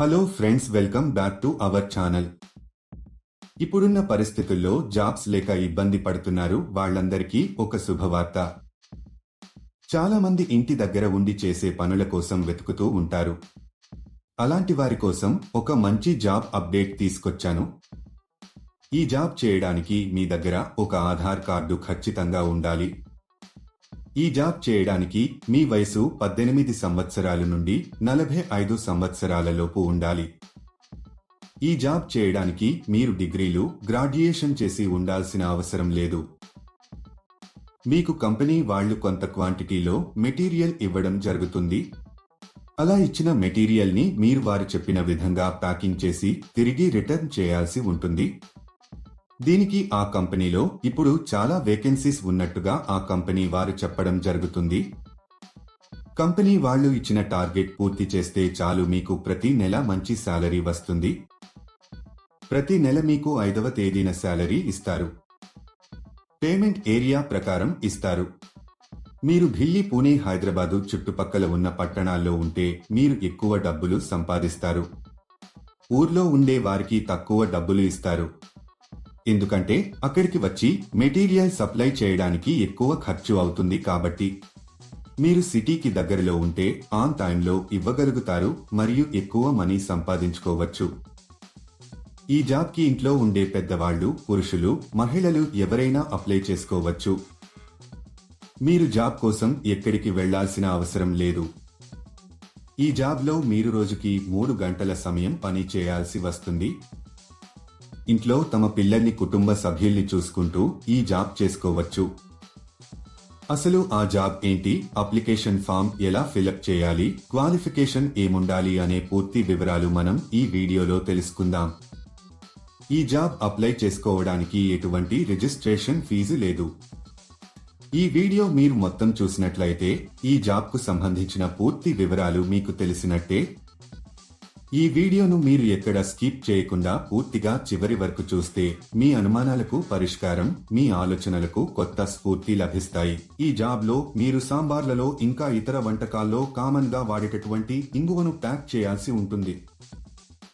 Hello friends welcome back to our channel ఇప్పుడున్న పరిస్థితుల్లో jobs లేక ఇబ్బంది పడుతున్నారు వాళ్ళందరికీ ఒక శుభవార్త. చాలా మంది ఇంటి దగ్గర ఉండి చేసే పనుల కోసం వెతుకుతూ ఉంటారు. అలాంటి వారి కోసం ఒక మంచి జాబ్ అప్డేట్ తీసుకొచ్చాను. ఈ జాబ్ చేయడానికి మీ దగ్గర ఒక ఆధార్ కార్డు ఖచ్చితంగా ఉండాలి. ఈ జాబ్ చేయడానికి మీ వయసు పద్దెనిమిది సంవత్సరాల నుండి నలభై ఐదు సంవత్సరాలలోపు ఉండాలి. ఈ జాబ్ చేయడానికి మీరు డిగ్రీలు గ్రాడ్యుయేషన్ చేసి ఉండాల్సిన అవసరం లేదు. మీకు కంపెనీ వాళ్ళు కొంత క్వాంటిటీలో మెటీరియల్ ఇవ్వడం జరుగుతుంది. అలా ఇచ్చిన మెటీరియల్ని మీరు వారు చెప్పిన విధంగా ప్యాకింగ్ చేసి తిరిగి రిటర్న్ చేయాల్సి ఉంటుంది. దీనికి ఆ కంపెనీలో ఇప్పుడు చాలా వేకెన్సీస్ ఉన్నట్టుగా ఆ కంపెనీ వారు చెప్పడం జరుగుతుంది. కంపెనీ వాళ్ళు ఇచ్చిన టార్గెట్ పూర్తి చేస్తే చాలు మీకు ప్రతి నెల మంచి శాలరీ వస్తుంది. ప్రతి నెల మీకు ఐదవ తేదీన శాలరీ ఇస్తారు. పేమెంట్ ఏరియా ప్రకారం ఇస్తారు. మీరు ఢిల్లీ పూణే హైదరాబాదు చుట్టుపక్కల ఉన్న పట్టణాల్లో ఉంటే మీరు ఎక్కువ డబ్బులు సంపాదిస్తారు. ఊర్లో ఉండే వారికి తక్కువ డబ్బులు ఇస్తారు. ఎందుకంటే అక్కడికి వచ్చి మెటీరియల్ సప్లై చేయడానికి ఎక్కువ ఖర్చు అవుతుంది కాబట్టి. మీరు సిటీకి దగ్గరలో ఉంటే ఆన్ టైంలో ఇవ్వగలుగుతారు మరియు ఎక్కువ మనీ సంపాదించుకోవచ్చు. ఈ జాబ్కి ఇంట్లో ఉండే పెద్దవాళ్ళు పురుషులు మహిళలు ఎవరైనా అప్లై చేసుకోవచ్చు. మీరు జాబ్ కోసం ఎక్కడికి వెళ్ళాల్సిన అవసరం లేదు. ఈ జాబ్లో మీరు రోజుకి మూడు గంటల సమయం పని చేయాల్సి వస్తుంది. ఇంట్లో తమ పిల్లల్ని కుటుంబ సభ్యుల్ని చూసుకుంటూ ఈ జాబ్ చేసుకోవచ్చు. అసలు ఆ జాబ్ ఏంటి? అప్లికేషన్ ఫామ్ ఎలా ఫిలప్ చేయాలి? క్వాలిఫికేషన్ ఏముండాలి అనే పూర్తి వివరాలు మనం ఈ వీడియోలో తెలుసుకుందాం. ఈ జాబ్ అప్లై చేసుకోవడానికి ఎటువంటి రిజిస్ట్రేషన్ ఫీజు లేదు. ఈ వీడియో మీరు మొత్తం చూసినట్లయితే ఈ జాబ్కు సంబంధించిన పూర్తి వివరాలు మీకు తెలిసినట్టే ఈ వీడియోను మీరు ఎక్కడ స్కిప్ చేయకుండా పూర్తిగా చివరి వరకు చూస్తే మీ అనుమానాలకు పరిష్కారం మీ ఆలోచనలకు కొత్త స్ఫూర్తి లభిస్తాయి. ఈ జాబ్లో మీరు సాంబార్లలో ఇంకా ఇతర వంటకాల్లో కామన్గా వాడేటటువంటి ఇంగువను ప్యాక్ చేయాల్సి ఉంటుంది.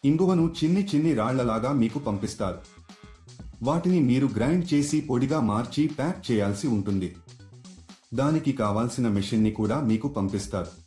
ఇంగువను చిన్ని చిన్ని రాళ్ళలాగా మీకు పంపిస్తారు. వాటిని మీరు గ్రైండ్ చేసి పొడిగా మార్చి ప్యాక్ చేయాల్సి ఉంటుంది. దానికి కావాల్సిన మెషిన్ని కూడా మీకు పంపిస్తారు.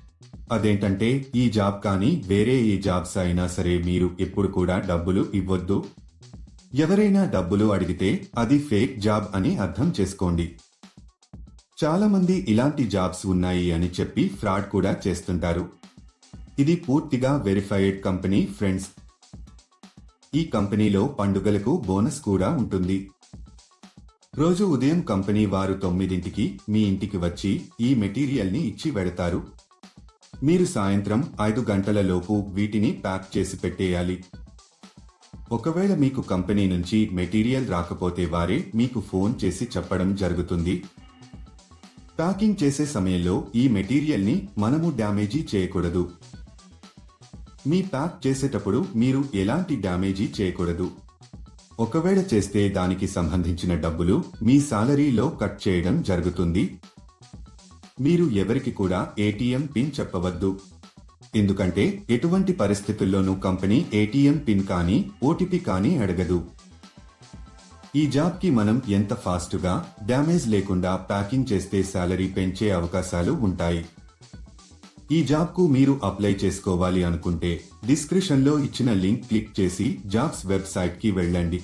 అదేంటంటే ఈ జాబ్ కానీ వేరే ఏ జాబ్స్ అయినా సరే మీరు ఎప్పుడు కూడా డబ్బులు ఇవ్వద్దు. ఎవరైనా డబ్బులు అడిగితే అది ఫేక్ జాబ్ అని అర్థం చేసుకోండి. చాలామంది ఇలాంటి జాబ్స్ ఉన్నాయి అని చెప్పి ఫ్రాడ్ కూడా చేస్తుంటారు. ఇది పూర్తిగా వెరిఫైడ్ కంపెనీ ఫ్రెండ్స్. ఈ కంపెనీలో పండుగలకు బోనస్ కూడా ఉంటుంది. రోజు ఉదయం కంపెనీ వారు తొమ్మిదింటికి మీ ఇంటికి వచ్చి ఈ మెటీరియల్ని ఇచ్చి వెడతారు మీరు సాయంత్రం ఐదు గంటలలోపు వీటిని ప్యాక్ చేసి పెట్టేయాలి. ఒకవేళ మీకు కంపెనీ నుంచి మెటీరియల్ రాకపోతే వారే మీకు ఫోన్ చేసి చెప్పడం జరుగుతుంది. ప్యాకింగ్ చేసే సమయంలో ఈ మెటీరియల్ని మనము డ్యామేజీ చేయకూడదు. మీ ప్యాక్ చేసేటప్పుడు మీరు ఎలాంటి డ్యామేజీ చేయకూడదు. ఒకవేళ చేస్తే దానికి సంబంధించిన డబ్బులు మీ సాలరీలో కట్ చేయడం జరుగుతుంది. మీరు ఎవరికి కూడా ఏటీఎం పిన్ చెప్పవద్దు. ఎందుకంటే ఎటువంటి పరిస్థితుల్లోనూ కంపెనీ ఏటీఎం పిన్ కానీ ఓటీపీ కానీ అడగదు. ఈ జాబ్కి మనం ఎంత ఫాస్ట్గా డ్యామేజ్ లేకుండా ప్యాకింగ్ చేస్తే శాలరీ పెంచే అవకాశాలు ఉంటాయి. ఈ జాబ్కు మీరు అప్లై చేసుకోవాలి అనుకుంటే డిస్క్రిప్షన్లో ఇచ్చిన లింక్ క్లిక్ చేసి జాబ్స్ వెబ్సైట్కి వెళ్ళండి.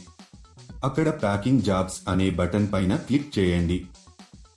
అక్కడ ప్యాకింగ్ జాబ్స్ అనే బటన్ పైన క్లిక్ చేయండి.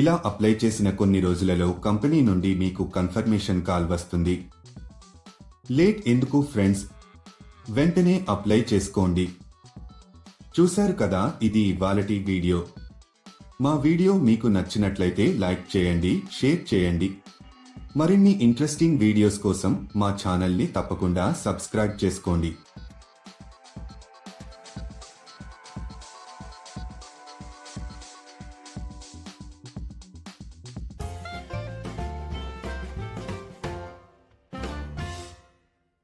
ఇలా అప్లై చేసిన కొన్ని రోజులలో కంపెనీ నుండి మీకు కన్ఫర్మేషన్ కాల్ వస్తుంది. లేట్ ఎందుకు ఫ్రెండ్స్? వెంటనే అప్లై చేసుకోండి. చూశారు కదా ఇది ఇవాళటి వీడియో. మా వీడియో మీకు నచ్చినట్లయితే లైక్ చేయండి షేర్ చేయండి. మరిన్ని ఇంట్రెస్టింగ్ వీడియోస్ కోసం మా ఛానల్ని తప్పకుండా సబ్స్క్రైబ్ చేసుకోండి.